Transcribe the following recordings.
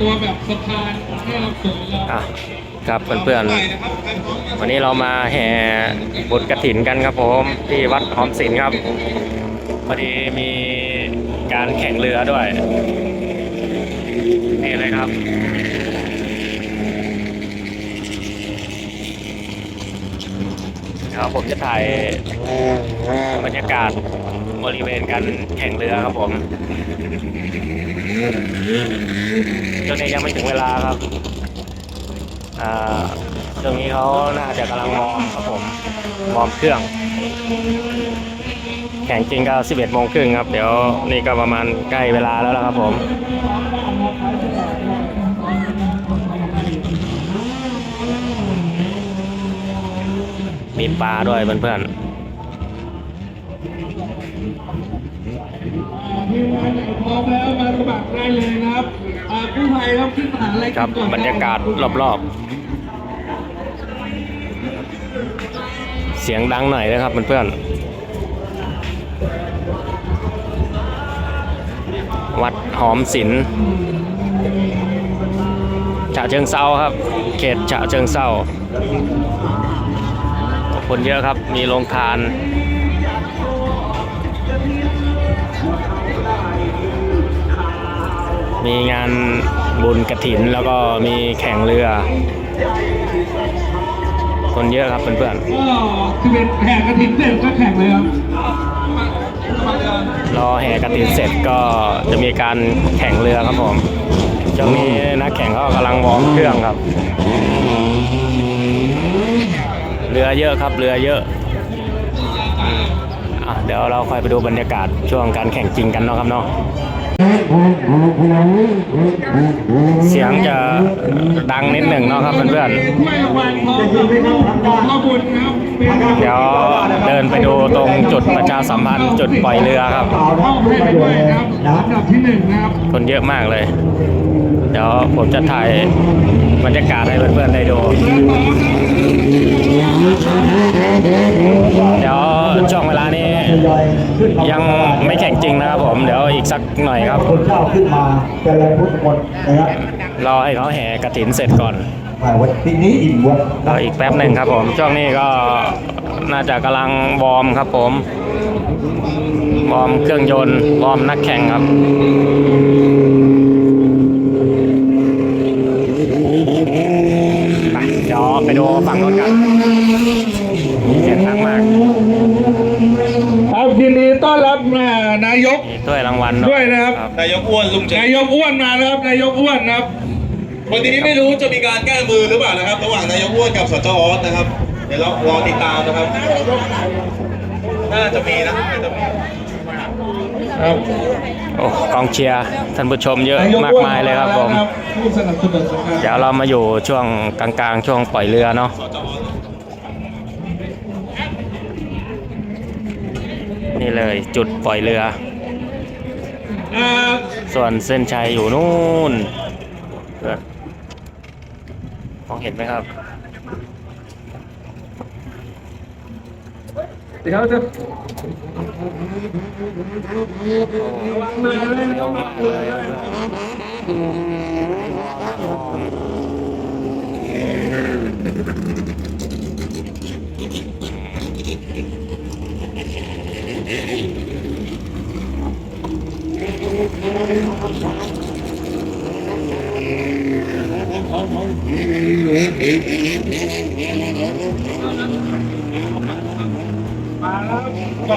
ตัวแบบสะพานให้เราสวยเลยอะครับเพื่อนๆ วันนี้เรามาแห่บุญกระถินกันครับผมที่วัดหอมศิลป์ครับ พอดีมีการแข่งเรือด้วย นี่เลยครับเดี๋ยวผมจะถ่ายบรรยากาศบริเวณการแข่งเรือครับผม ตอนนี้ยังไม่ถึงเวลาครับอ่าตรงนี้เขาน่าจะกำลังมอมครับผมมอมเครื่อง แข่งจริงก็11โมงครึ่งครับ เดี๋ยวนี่ก็ประมาณใกล้เวลาแล้วละครับผมมีปลาด้วยเพื่อน พร้อมแล้วมาสมัครได้เลยนะครับอ่ากู้ภัยครับขึ้นมาหาอะไรๆครับก่อนบรรยากาศรอบๆ เสียงดังหน่อยนะครับเพื่อนๆวัดหอมศิลป์ฉะเชิงเซาครับ เขตฉะเชิงเซาคนเยอะครับ มีโรงทาน มีงานบุญกระถิน แล้วก็มีแข่งเรือ คนเยอะครับเพื่อนก็คือเป็นแข่งกระถิ่นเสร็จก็แข่งเลยครับๆรอแห่กระถินเสร็จก็จะมีการแข่งเรือครับผมช่วงนี้นักแข่งก็กำลังวอร์มเครื่องครับ เรือเยอะครับเรือเยอะอะเดี๋ยวเราค่อยไปดูบรรยากาศช่วงการแข่งจริงกันเนาะครับเนาะ เสียงจะดังนิดหนึ่งเนาะครับเพื่อนถ้วยรางวัลของพ่อบุญครับเป็นๆเดี๋ยวเดินไปดูตรงจุดประชาสัมพันธ์จุดปล่อยเรือครับพ่อให้ไปด้วยนะครับอันดับที่หนึ่งครับคนเยอะมากเลย เดี๋ยวผมจะถ่ายบรรยากาศให้เพื่อนๆได้ดูเดี๋ยวช่วงเวลานี้ยังไม่แข่งจริงนะครับผม สักหน่อยครับคนเจ้าขึ้นมาเจริญพุทธมนต์นะครับรอให้เขาแห่กระถินเสร็จก่อนอ่าวันปีนี้อิ่มวะรออีกแป๊บหนึ่งครับผมช่วงนี้ก็น่าจะกำลังวอร์มครับผมวอร์มเครื่องยนต์วอร์มนักแข่งครับไปเดี๋ยวไปดูฝั่งรถกันเสียงดังมาก ครับยินดีต้อนรับอ่านายก มีถ้ วยรางวัลเนอะด้วยนะครับ นายกอ้วนลุงเจนายกอ้วนมาแล้วครับนายกอ้วนนะครับ วันนี้ไม่รู้จะมีการแก้มือหรือเปล่านะครับ ระหว่างนายกอ้วนกับสจออสนะครับ เดี๋ยวเรารอติดตามนะครับ น่าจะมีนะน่าจะมี ครับโอ้กองเชียร์ท่านผู้ชมเยอะมากมายเลยครับผม ผู้สนับสนุนสงครามเดี๋ยวเรามาอยู่ช่วงกลางๆ ช่วงปล่อยเรือเนาะสจออสนี่เลยจุดปล่อยเรืออ่า ส่วนเส้นชัยอยู่นู่นเพื่อมองเห็นไหมครับเดี๋ยวจะเร็วมากเลยครับ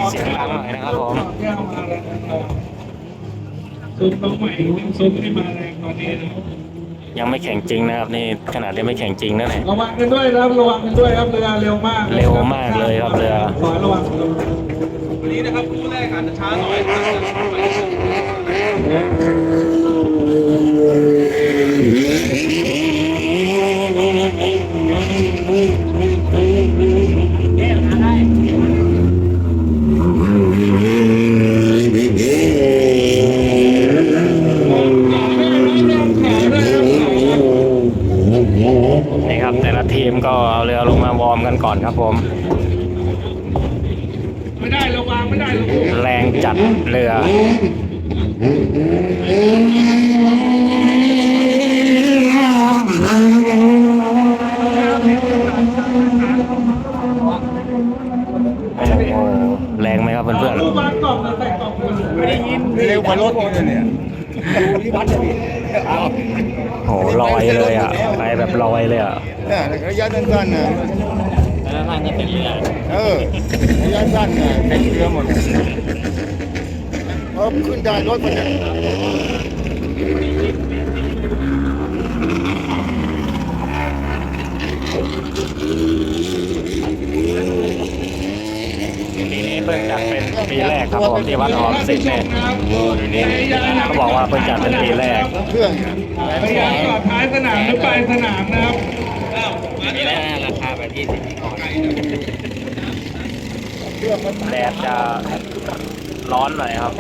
เสียงดังหน่อยนะครับผมแก้วมาแล้วนะครับซุปต้องใหม่ซุปที่มาแรงตอนนี้นะครับยังไม่แข่งจริงนะครับนี่ขนาดยังไม่แข่งจริงนะเนี่ยระวังกันด้วยนะครับระวังกันด้วยครับเรือเร็วมากเร็วมากเลยครับเรือขอระวังวันนี้นะครับคู่แรกอาจจะช้าหน่อยนะครับ นี่ครับแต่ละทีมก็เอาเรือลงมาวอร์มกันก่อนครับผม ไม่ได้ระวังไม่ได้ระวังแรงจัดเรือ กล่องเลยใส่กล่องไม่ได้ยินเร็วกว่ารถอีเนี่ยดูที่โหลอยเลยอะไปแบบลอยเลยอะระยะสั้นๆนะระยะมันจะเป็นเรือเออระยะสั้นนะแข่งเรือหมดเออขึ้นได้รถมันเนี่ย นี้เพิ่งจัดเป็นปีแรกครับผมที่วัดหอมสิทธิ์เนี่ยเขาบอกว่าเพิ่งจัดเป็นปีแรกเครื่องพยายามจอดท้ายสนามหรือปลายสนามนะครับปีแรกราคาแบบที่สิบก่อนแดดจะร้อนหน่อยครับ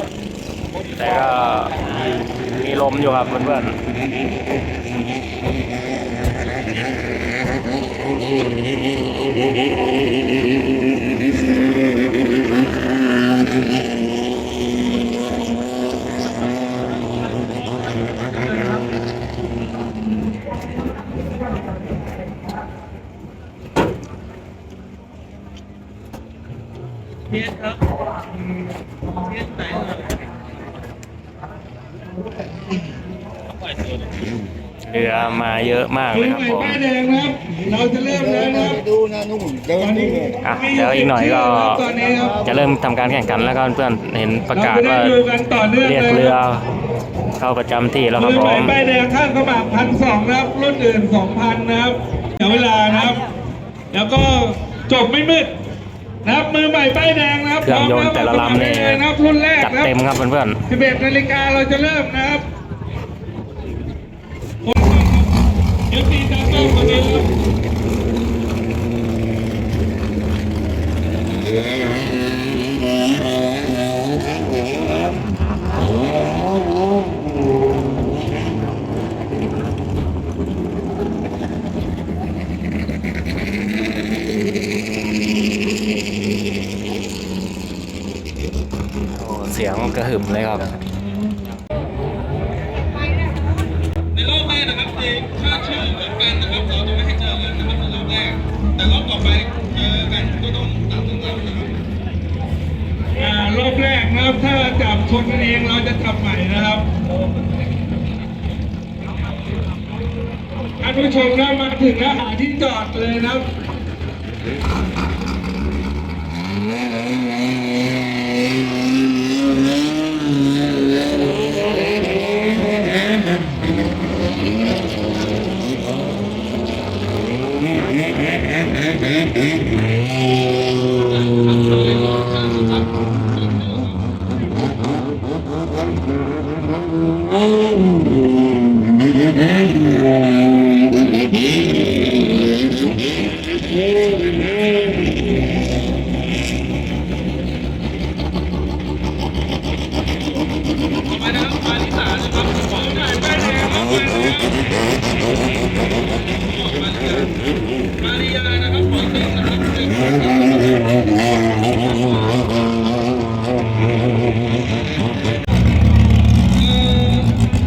แต่ก็มีลมอยู่ครับเพื่อนๆ Mm-hmm. มาเยอะมากมืเลอยครับใหม่ผมป้ายแดงนะครับเราจะเริ่มแล้วนะครับดูนะนุ่มเดิตอนนนี่นี้อะเดี๋ยวอีกหน่อยก็ตอนนี้ครับจะเริ่มทำการแข่งขันแล้วก็เพื่อนเห็นประกาศเจะว่าได้ดูกันต่อเนื่องเรียกลเรือครับเข้าประจำที่แล้วครับมือผใหม่มป้ายแดงข้างกระบะพันสองนะครับรุ่นอื่นสองพันนะครับเดี๋ยวเวลานะครับ แล้วก็จบไม่มืดนะครับมือใหม่ป้ายแดงนะครับเครื่องยนต์แต่ละลำเนี่ยพร้อมแล้วนะครับรุ่นแรกจัดนะครับเต็มครับเพื่อน11นาฬิกาเราจะเริ่มนะครับ เดี๋ย ชนกันเองเราจะจับใหม่นะครับท่านผู้ชมนะมาถึงแล้วหาที่จอดเลยนะครับ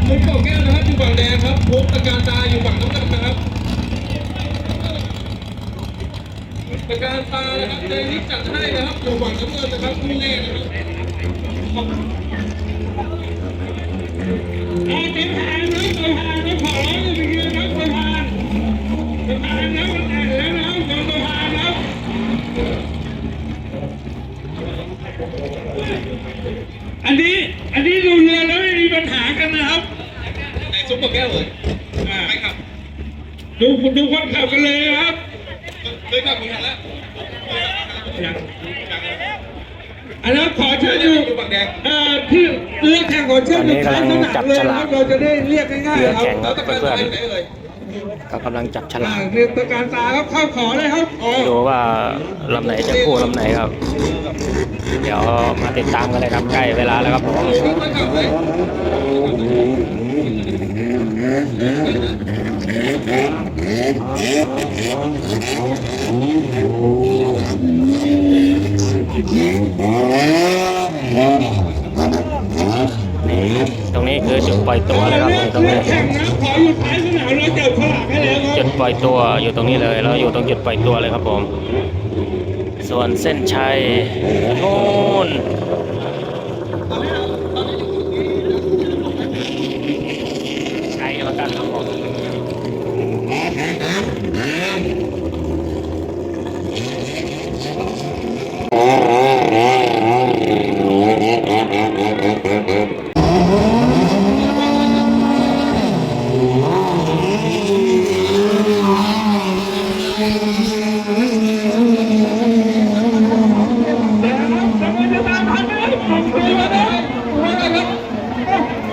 คุณเก่าแก้วนะครับอยู่ฝั่งแดงครับพบตะการตาอยู่ฝั่งน้ำเงินนะครับตะการตานะครับในนี้จัดให้นะครับอยู่ฝั่ง น้ำเงินนะครับคู่แรกนะครับเอาเป็นทางนะเป็นทางนะขอร้องอย่าไปยืนนะเป็นทางเป็นทางนะมันแอนแล้วนะเป็นทางนะอันนี้อันนี้ดูเรือแล้วไม่มีปัญหากันนะครับไหนซุปเปอร์แก้วเลยอ่าไปครับดูดูคนขับกันเลยนะครับเคยขับมือหันแล้วอย่าง อันนั้นขอเชิญอยู่อยู่ฝั่งแดงเอ่อที่เรือแข่งขอเชิญอยู่ท้ายสนามเลยนะครับเราจะได้เรียกง่ายเรือๆครับแข่งคแล้รัวบตะการเพื่อตานอยู่ไหนเอ่ยๆก็กำลังจับฉอ่าลากเรือตะการตาครับเข้าขอเลยครับอ๋อดูว่าลำไหนจะคู่ลำไหนครับ เดี๋ยวมาติดตามกันเลยครับใกล้เวลาแล้วครับผมดูไม่ขับเลยนี่ ตรงนี้คือจุดปล่อยตัวเลยครับตรงนี้จุดปล่อยตัวอยู่ตรงนี้เลยเราอยู่ตรงจุดปล่อยตัวเลยครับผม ส่วนเส้นชัยนู่นไกล กันครับผม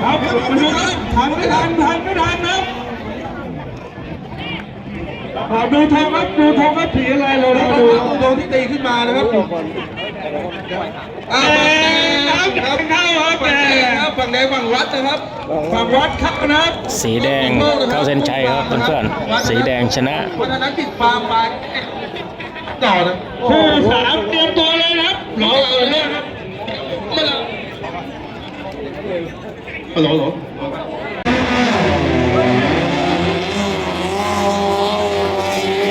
ครับมาดูครับทันไม่ทันทันไม่ทันครับ ครับดูทองครับดูทองครับผีอะไรเราดูดูโดนที่ตีขึ้นมานะครับอ้าวครับเข้าครับแกครับฝั่งแดงฝั่งวัดนะครับ ฝั่งวัดเข้านะครับสีแดงเข้าเส้นชัยครับเพื่อนๆสีแดงชนะวันนั้นติดฟาร์มไปต่อนะคู่สามเตรียมตัวเลยนะครับรอเออเลยครับฮัลโหลฮัลโหล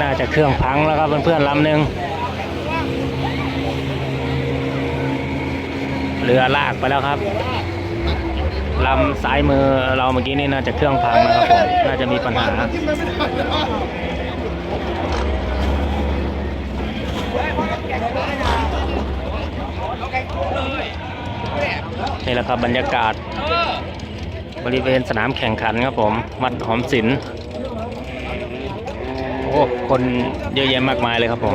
น่าจะเครื่องพังแล้วครับเพื่อนๆลำหนึ่งเรือลากไปแล้วครับลำซ้ายมือเราเมื่อกี้นี่น่าจะเครื่องพังนะครับผมน่าจะมีปัญหานี่แหละครับบรรยากาศบริเวณสนามแข่งขันครับผมวัดหอมศิลป์ โอ้คนเยอะแยะมากมายเลยครับผม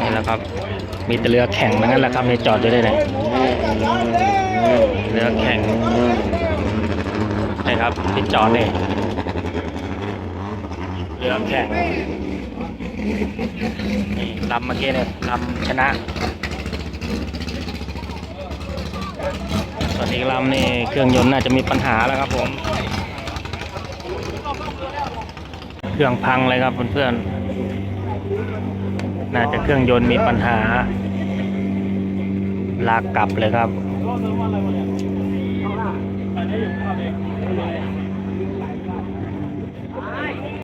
นี่แหละครับ มีแต่เรือแข่งนั้นแหละครับในจอดอยู่ได้เลยเรือแข่งนี่ครับที่จอดนี่เรือแข่งนี่ลำเมื่อกี้เนี่ยลำชนะส่วนอีกลำนี่เครื่องยนต์น่าจะมีปัญหาแล้วครับผม เครื่องพังเลยครับเพื่อนๆ น่าจะเครื่องยนต์มีปัญหา ลากกลับเลยครับ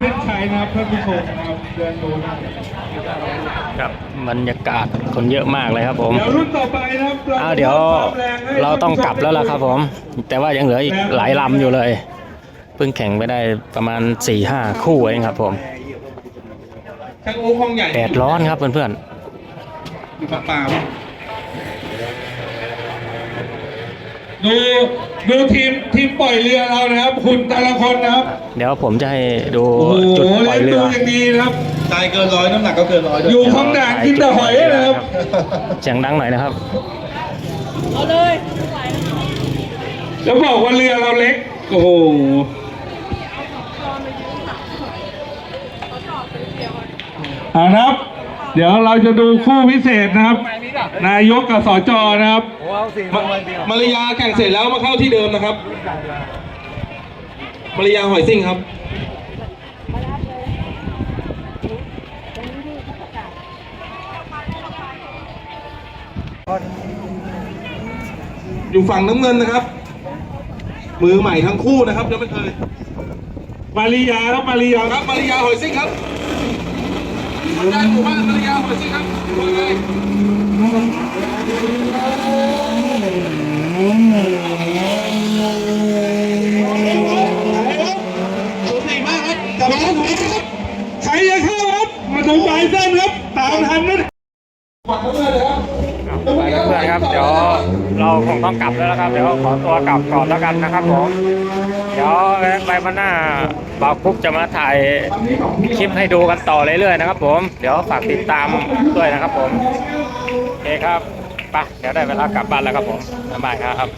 เป็นชัยนะครับท่านผู้ชมนะครับเดินดูนะครับครับบรรยากาศคนเยอะมากเลยครับผมเดี๋ยวรุ่นต่อไปนะครับอ้าวเดี๋ยวเราต้องกลับแล้วล่ะครับผม แต่ว่ายังเหลืออีกหลายลำอยู่เลยเพิ่งแข่งไปได้ประมาณ4ี่ห้าคู่เองครับผมช่างโอ๊คห้องใหญ่แดดร้อนครับเพื่อนอยู่ปากป่าปะดูดูทีมทีมปล่อยเรือเรานะครับหุ่นแต่ละคนนะครับๆเดี๋ยวผมจะให้ดูโอ้โหจุดปล่อยเลี้ยงเรืดูออย่างดีนะครับ ตายเกินร้อยน้ำหนักก็เกินร้อยด้วย อยู่ข้างด่านกินแต่หอยนะครับเสียงดังหน่อยนะครับ แล้วบอกว่าเรือเราเล็ก โอ้โหเอา นะครับ เดี๋ยวเราจะดูคู่พิเศษนะครับ นายกกับสจนะครับมาริยาแข่งเสร็จแล้วมาเข้าที่เดิมนะครับมาริยาหอยซิ่งครับอยู่ฝั่งน้ำเงินนะครับ มือใหม่ทั้งคู่นะครับยังไม่เคยมาริยาครับมาริยาครับมาริยาหอยซิ่งครับ คนได้หมู่บ้านมาริยาหอยซิ่งครับมาเลยสูสีมาครับกลับมาแล้วครับใครจะเข้าครับมาดูปลายเส้นครับตามทันนะฝั่งน้ำเงินเลยครับเพื่อนๆครับ เดี๋ยวเราคงต้องกลับแล้วนะครับ เดี๋ยวขอตัวกลับก่อนแล้วกันนะครับผม เดี๋ยวไปมาหน้าบ่าวคุกจะมาถ่ายคลิปให้ดูกันต่อเรื่อยๆนะครับ ผม เดี๋ยวฝากติดตามด้วยนะครับ ผมโอเคครับไปเดี๋ยวได้เวลากลับบ้านแล้วครับผมบ๊ายบายครับ